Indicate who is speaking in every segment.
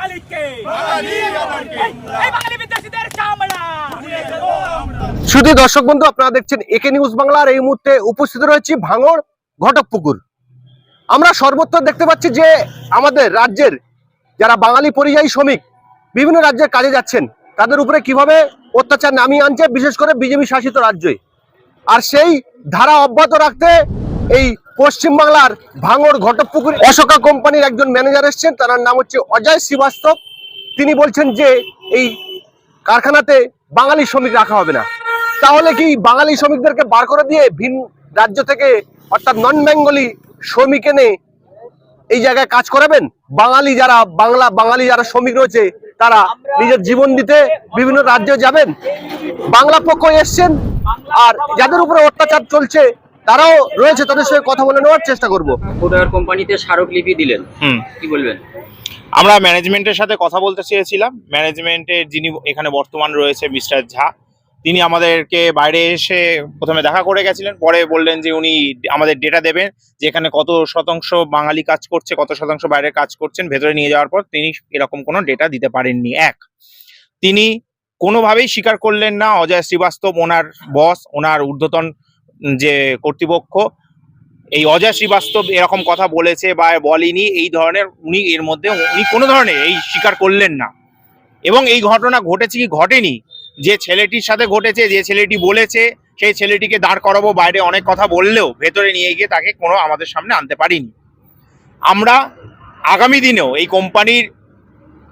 Speaker 1: মালিককে। চামড়া।
Speaker 2: শুধু দর্শক বন্ধু আপনারা দেখছেন একে নিউজ বাংলার এই মুহূর্তে উপস্থিত রয়েছি ভাঙড় ঘটকপুকুর আমরা সর্বত্র দেখতে পাচ্ছি যে আমাদের রাজ্যের যারা বাঙালি পরিযায়ী শ্রমিক বিভিন্ন রাজ্যে কাজে যাচ্ছেন তাদের উপরে কীভাবে অত্যাচার নামিয়ে আনছে বিশেষ করে বিজেপি শাসিত রাজ্যে। আর সেই ধারা অব্যাহত রাখতে এই পশ্চিমবাংলার ভাঙর ঘটপুকুর অশোকা কোম্পানির একজন ম্যানেজার এসছেন, তার নাম হচ্ছে অজয় শ্রীবাস্তব। তিনি বলছেন যে এই কারখানাতে বাঙালি শ্রমিক রাখা হবে না। তাহলে কি বাঙালি শ্রমিকদেরকে বার করে দিয়ে ভিন রাজ্য থেকে, অর্থাৎ নন বেঙ্গলি শ্রমিক এনে এই জায়গায় কাজ করাবেন? বাঙালি যারা, বাংলা, বাঙালি যারা শ্রমিক রয়েছে, তারা নিজের জীবন দিতে বিভিন্ন রাজ্যে যাবেন। বাংলা পক্ষ এসছেন, আর যাদের উপরে অত্যাচার চলছে তারাও রয়েছে তাদের সঙ্গে কথা বলে নেওয়ার চেষ্টা করব।
Speaker 3: খোদার কোম্পানিতে স্মারকলিপি দিলেন।
Speaker 4: হুম।
Speaker 3: কি বলবেন?
Speaker 4: আমরা ম্যানেজমেন্টের সাথে কথা বলতে চেয়েছিলাম। ম্যানেজমেন্টের যিনি এখানে বর্তমান রয়েছে মিস্টার ঝা তিনি আমাদেরকে বাইরে এসে প্রথমে দেখা করে গেছিলেন পরে বললেন যে উনি আমাদের ডেটা দেবেন যে এখানে কত শতাংশ বাঙালি কাজ করছে কত শতাংশ বাইরে কাজ করছেন ভেতরে নিয়ে যাওয়ার পর তিনি এরকম কোনো ডেটা দিতে পারেননি। এক তিনি কোনোভাবেই স্বীকার করলেন না অজয় শ্রীবাস্তব ওনার বস ওনার ঊর্ধ্বতন যে কর্তৃপক্ষ এই অজয় শ্রীবাস্তব এরকম কথা বলেছে বা বলেনি, এই ধরনের উনি এর মধ্যে উনি কোনো ধরনের এই স্বীকার করলেন না। এবং এই ঘটনা ঘটেছে কি ঘটেনি? যে ছেলেটির সাথে ঘটেছে, যে ছেলেটি বলেছে, সেই ছেলেটিকে দাঁড় করাবো, বাইরে অনেক কথা বললেও ভেতরে নিয়ে গিয়ে তাকে কোনো আমাদের সামনে আনতে পারিনি। আমরা আগামী দিনেও এই কোম্পানির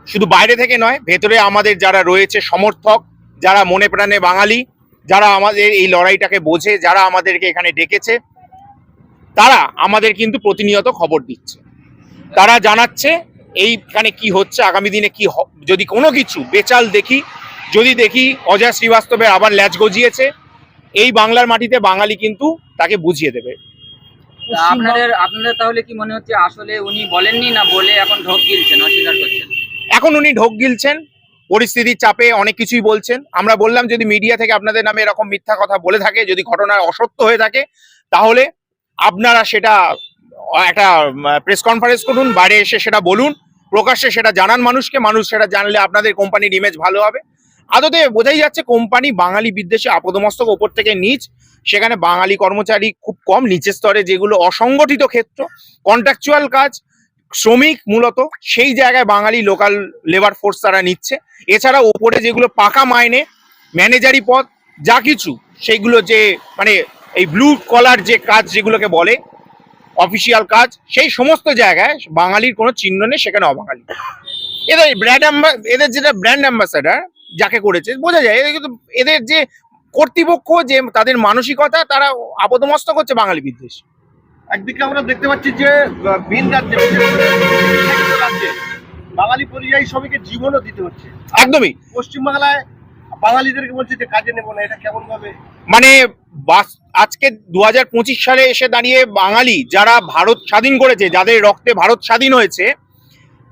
Speaker 4: শুধু বাইরে থেকে নয়, ভেতরে আমাদের যারা রয়েছে সমর্থক, যারা মনে প্রাণে বাঙালি যারা আমাদের এই লড়াইটাকে বোঝে যারা আমাদেরকে এখানে ডেকেছে তারা আমাদের কিন্তু প্রতিনিয়ত খবর দিচ্ছে। তারা জানাচ্ছে এইখানে কি হচ্ছে আগামী দিনে কি যদি কোনো কিছু বেচাল দেখি যদি দেখি অজয় শ্রীবাস্তবের আবার ল্যাচ গজিয়েছে এই বাংলার মাটিতে বাঙালি কিন্তু তাকে বুঝিয়ে দেবে।
Speaker 3: আপনাদের আপনাদের তাহলে কি মনে হচ্ছে আসলে উনি বলেননি না বলে এখন ঢোক গিলছেন অস্বীকার করছেন?
Speaker 4: এখন উনি ঢোক গিলছেন। পরিস্থিতির চাপে অনেক কিছুই বলছেন। আমরা বললাম যদি মিডিয়া থেকে আপনাদের নামে এরকম মিথ্যা কথা বলে থাকে, যদি ঘটনা অসত্য হয়ে থাকে, তাহলে আপনারা সেটা, একটা প্রেস কনফারেন্স করুন, বাইরে এসে সেটা বলুন, প্রকাশ্যে সেটা জানান মানুষকে, মানুষ সেটা জানলে আপনাদের কোম্পানির ইমেজ ভালো হবে। আদতে বোঝাই যাচ্ছে কোম্পানি বাঙালি বিদ্বেষে আপদমস্তক ওপর থেকে নিচ, সেখানে বাঙালি কর্মচারী খুব কম, নিচের স্তরে যেগুলো অসংগঠিত ক্ষেত্র কন্ট্রাকচুয়াল কাজ শ্রমিক মূলত সেই জায়গায় বাঙালি লোকাল লেবার ফোর্স তারা নিচ্ছে। এছাড়া ওপরে যেগুলো পাকা মাইনে ম্যানেজারি পদ, যা কিছু, সেইগুলো যে মানে এই ব্লু কলার যে কাজ যেগুলোকে বলে অফিসিয়াল কাজ, সেই সমস্ত জায়গায় বাঙালির কোনো চিহ্ন নেই, সেখানে অবাঙালি। এদের ব্র্যান্ড এদের যেটা ব্র্যান্ড অ্যাম্বাসাডার যাকে করেছে, বোঝা যায়। এদের কিন্তু, এদের যে কর্তৃপক্ষ, যে তাদের মানসিকতা, তারা আপদমস্ত করছে বাঙালি বিদ্বেষ।
Speaker 2: একদিকে আমরা দেখতে পাচ্ছি যে ভিন রাজ্যে রাজ্যে। বাঙালি পরিযায়ী শ্রমিকের জীবনও দিতে হচ্ছে।
Speaker 4: একদমই।
Speaker 2: পশ্চিমবাংলায় বাঙালিদেরকে বলছে যে কাজে নেব না এটা কেমন ভাবে
Speaker 4: মানে বাস আজকে দুহাজার পঁচিশ সালে এসে দাঁড়িয়ে বাঙালি যারা ভারত স্বাধীন করেছে যাদের রক্তে ভারত স্বাধীন হয়েছে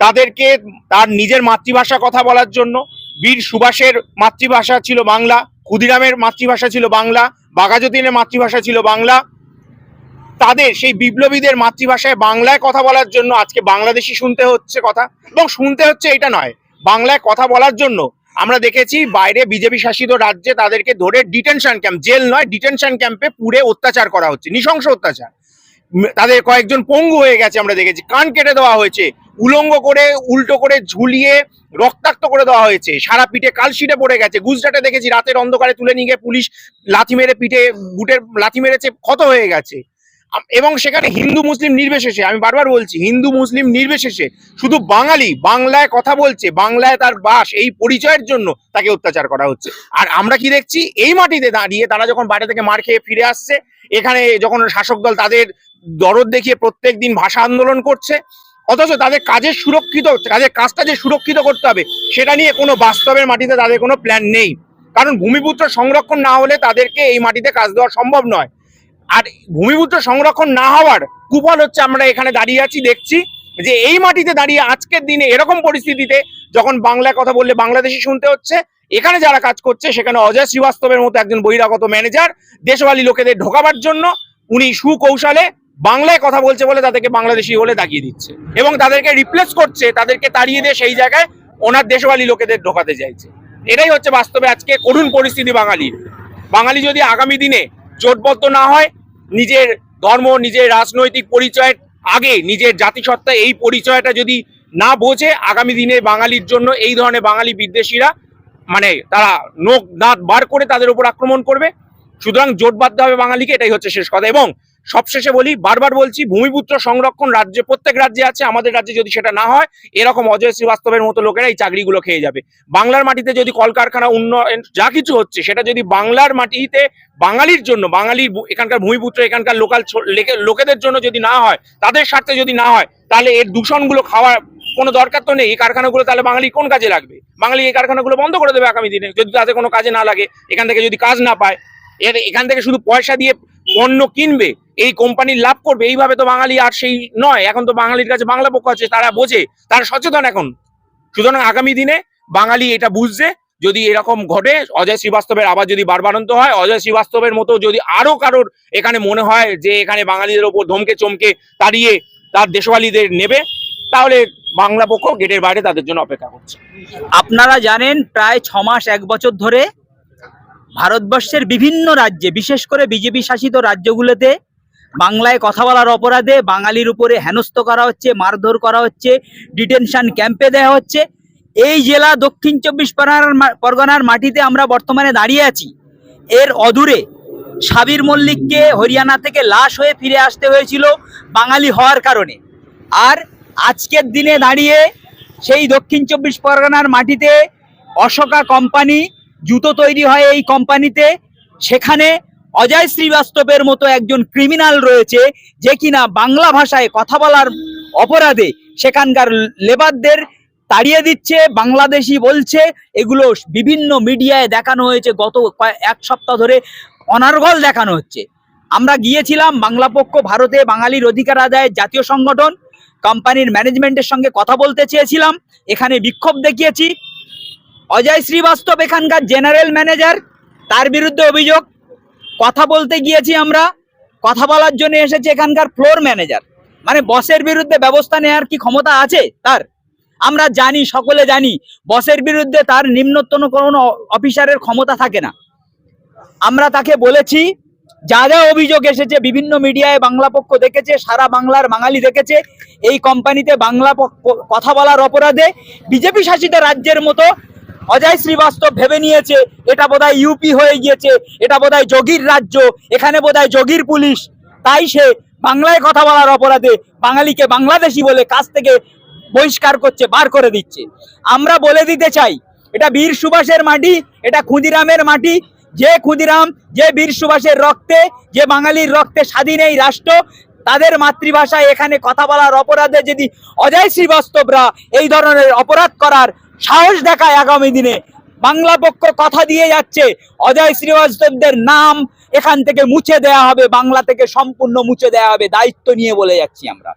Speaker 4: তাদেরকে তার নিজের মাতৃভাষা কথা বলার জন্য বীর সুভাষের মাতৃভাষা ছিল বাংলা ক্ষুদিরামের মাতৃভাষা ছিল বাংলা বাঘাযতীনের মাতৃভাষা ছিল বাংলা তাদের, সেই বিপ্লবীদের মাতৃভাষায় বাংলায় কথা বলার জন্য আজকে বাংলাদেশি শুনতে হচ্ছে কথা। এবং শুনতে হচ্ছে এটা নয়, বাংলায় কথা বলার জন্য। আমরা দেখেছি বাইরে বিজেপি শাসিত রাজ্যে তাদেরকে ধরে ডিটেনশন ক্যাম্প, জেল নয়, ডিটেনশন ক্যাম্পে পুরে অত্যাচার করা হচ্ছে, নৃশংস অত্যাচার। তাদের কয়েকজন পঙ্গু হয়ে গেছে আমরা দেখেছি, কান কেটে দেওয়া হয়েছে, উলঙ্গ করে, উল্টো করে ঝুলিয়ে রক্তাক্ত করে দেওয়া হয়েছে, সারা পিঠে কালশিটে পড়ে গেছে। গুজরাটে দেখেছি রাতের অন্ধকারে তুলে নিয়ে পুলিশ লাথি মেরে পিঠে বুটের লাথি মেরেছে, ক্ষত হয়ে গেছে। এবং সেখানে হিন্দু মুসলিম নির্বিশেষে, আমি বারবার বলছি, হিন্দু মুসলিম নির্বিশেষে শুধু বাঙালি বাংলায় কথা বলছে, বাংলায় তার বাস, এই পরিচয়ের জন্য তাকে অত্যাচার করা হচ্ছে। আর আমরা কি দেখছি? এই মাটিতে দাঁড়িয়ে তারা যখন বাইরে থেকে মার খেয়ে ফিরে আসছে, এখানে যখন শাসক দল তাদের দরদ দেখিয়ে প্রত্যেক দিন ভাষা আন্দোলন করছে, অথচ তাদের কাজের সুরক্ষিত, তাদের কাজটা যে সুরক্ষিত করতে হবে, সেটা নিয়ে কোনো বাস্তবের মাটিতে তাদের কোনো প্ল্যান নেই। কারণ ভূমিপুত্র সংরক্ষণ না হলে তাদেরকে এই মাটিতে কাজ দেওয়া সম্ভব নয়। আর ভূমিপুত্র সংরক্ষণ না হওয়ার কুফল হচ্ছে আমরা এখানে দাঁড়িয়ে আছি, দেখছি যে এই মাটিতে দাঁড়িয়ে আজকের দিনে এরকম পরিস্থিতিতে যখন বাংলায় কথা বললে বাংলাদেশি শুনতে হচ্ছে, এখানে যারা কাজ করছে সেখানে অজয় শ্রীবাস্তবের মতো একজন বহিরাগত ম্যানেজার, দেশওয়ালি লোকেদের ঢোকাবার জন্য উনি সুকৌশলে বাংলায় কথা বলছে বলে তাদেরকে বাংলাদেশি বলে দাগিয়ে দিচ্ছে এবং তাদেরকে রিপ্লেস করছে, তাদেরকে তাড়িয়ে দিয়ে সেই জায়গায় ওনার দেশবালী লোকেদের ঢোকাতে চাইছে। এটাই হচ্ছে বাস্তবে আজকে করুণ পরিস্থিতি বাঙালির। বাঙালি যদি আগামী দিনে জোটবদ্ধ না হয়, নিজের ধর্ম, নিজের রাজনৈতিক পরিচয়ের আগে নিজের জাতিসত্তা, এই পরিচয়টা যদি না বোঝে, আগামী দিনে বাঙালির জন্য এই ধরনের বাঙালি বিদ্বেষীরা মানে তারা নোক দাঁত বার করে তাদের উপর আক্রমণ করবে। সুতরাং জোট বাঁধতে হবে বাঙালিকে, এটাই হচ্ছে শেষ কথা। এবং সবশেষে বলি, বারবার বলছি, ভূমিপুত্র সংরক্ষণ রাজ্যে, প্রত্যেক রাজ্যে আছে, আমাদের রাজ্যে যদি সেটা না হয়, এরকম অজয় শ্রীবাস্তবের মতো লোকেরা এই চাকরিগুলো খেয়ে যাবে। বাংলার মাটিতে যদি কলকারখানা উন্নয়ন যা কিছু হচ্ছে, সেটা যদি বাংলার মাটিতে, বাঙালির জন্য বাঙালির এখানকার ভূমিপুত্র, এখানকার লোকাল লোকেদের জন্য যদি না হয়, তাদের স্বার্থে যদি না হয়, তাহলে এর দূষণগুলো খাওয়ার কোনো দরকার তো নেই। এই কারখানাগুলো তাহলে বাঙালি কোন কাজে লাগবে? বাঙালি এই কারখানাগুলো বন্ধ করে দেবে আগামী দিনে, যদি তাদের কোনো কাজে না লাগে, এখান থেকে যদি কাজ না পায়, এর এখান থেকে শুধু পয়সা দিয়ে পণ্য কিনবে, এই কোম্পানির লাভ করবে, এইভাবে তো বাঙালি আর সেই নয়। এখন তো বাঙালির কাছে বাংলা পক্ষ আছে, তারা বোঝে, তারা সচেতন এখন। সুতরাং আগামী দিনে বাঙালি এটা বুঝছে যদি এরকম ঘটে, অজয় শ্রীবাস্তবের আবার যদি বারবারন্ত হয়, অজয় শ্রীবাস্তবের মতো যদি আরও কারোর এখানে মনে হয় যে এখানে বাঙালিদের ওপর ধমকে চমকে তাড়িয়ে তার দেশওয়ালিদের নেবে, তাহলে বাংলা পক্ষ গেটের বাইরে তাদের জন্য অপেক্ষা করছে।
Speaker 5: আপনারা জানেন, প্রায় ছ মাস, এক বছর ধরে ভারতবর্ষের বিভিন্ন রাজ্যে, বিশেষ করে বিজেপি শাসিত রাজ্যগুলোতে বাংলায় কথা বলার অপরাধে বাঙালির উপরে হেনস্থ করা হচ্ছে, মারধর করা হচ্ছে, ডিটেনশন ক্যাম্পে দেওয়া হচ্ছে। এই জেলা দক্ষিণ চব্বিশ পরগনার পরগনার মাটিতে আমরা বর্তমানে দাঁড়িয়ে আছি। এর অদূরে সাবির মল্লিককে হরিয়ানা থেকে লাশ হয়ে ফিরে আসতে হয়েছিল বাঙালি হওয়ার কারণে। আর আজকের দিনে দাঁড়িয়ে সেই দক্ষিণ চব্বিশ পরগনার মাটিতে অশোকা কোম্পানি জুতো তৈরি হয় এই কোম্পানিতে। সেখানে অজয় শ্রীবাস্তবের মতো একজন ক্রিমিনাল রয়েছে যে কিনা বাংলা ভাষায় কথা বলার অপরাধে সেখানকার লেবারদের তাড়িয়ে দিচ্ছে, বাংলাদেশি বলছে। এগুলো বিভিন্ন মিডিয়ায় দেখানো হয়েছে, গত এক সপ্তাহ ধরে অনার্গল দেখানো হচ্ছে। আমরা গিয়েছিলাম বাংলা পক্ষ, ভারতে বাঙালির অধিকার আদায়ের জাতীয় সংগঠন, কোম্পানির ম্যানেজমেন্টের সঙ্গে কথা বলতে চেয়েছিলাম। এখানে বিক্ষোভ দেখিয়েছি। অজয় শ্রীবাস্তব এখানকার জেনারেল ম্যানেজার, তার বিরুদ্ধে অভিযোগ। কথা বলতে গিয়েছি আমরা, কথা বলার জন্য এসেছে এখানকার ফ্লোর ম্যানেজার মানে বসের বিরুদ্ধে ব্যবস্থা নেওয়ার কি ক্ষমতা আছে তার? আমরা জানি, সকলে জানি, বসের বিরুদ্ধে তার নিম্নতম কোনো অফিসারের ক্ষমতা থাকে না। আমরা তাকে বলেছি, যা যা অভিযোগ এসেছে, বিভিন্ন মিডিয়ায় বাংলা পক্ষ দেখেছে, সারা বাংলার বাঙালি দেখেছে, এই কোম্পানিতে বাংলা কথা বলার অপরাধে বিজেপি শাসিত রাজ্যের মতো অজয় শ্রীবাস্তব ভেবে নিয়েছে, এটা বোধহয় ইউপি হয়ে গিয়েছে, এটা বোধহয় যোগীর রাজ্য, এখানে বোধহয় যোগীর পুলিশ। তাই সে বাংলায় কথা বলার অপরাধে বাঙালিকে বাংলাদেশি বলে কাছ থেকে বহিষ্কার করছে, বার করে দিচ্ছে। আমরা বলে দিতে চাই, এটা বীর সুভাষের মাটি, এটা ক্ষুদিরামের মাটি, যে ক্ষুদিরাম, যে বীর সুভাষের রক্তে, যে বাঙালির রক্তে স্বাধীন এই রাষ্ট্র, তাদের মাতৃভাষায় এখানে কথা বলার অপরাধে যদি অজয় শ্রীবাস্তবরা এই ধরনের অপরাধ করার সাহস দেখায় আগামী দিনে। বাংলা পক্ষ কথা দিয়ে যাচ্ছে। অজয় শ্রীবাস্তবদের নাম এখান থেকে মুছে দেয়া হবে। বাংলা থেকে সম্পূর্ণ মুছে দেয়া হবে। দায়িত্ব নিয়ে বলে যাচ্ছি আমরা।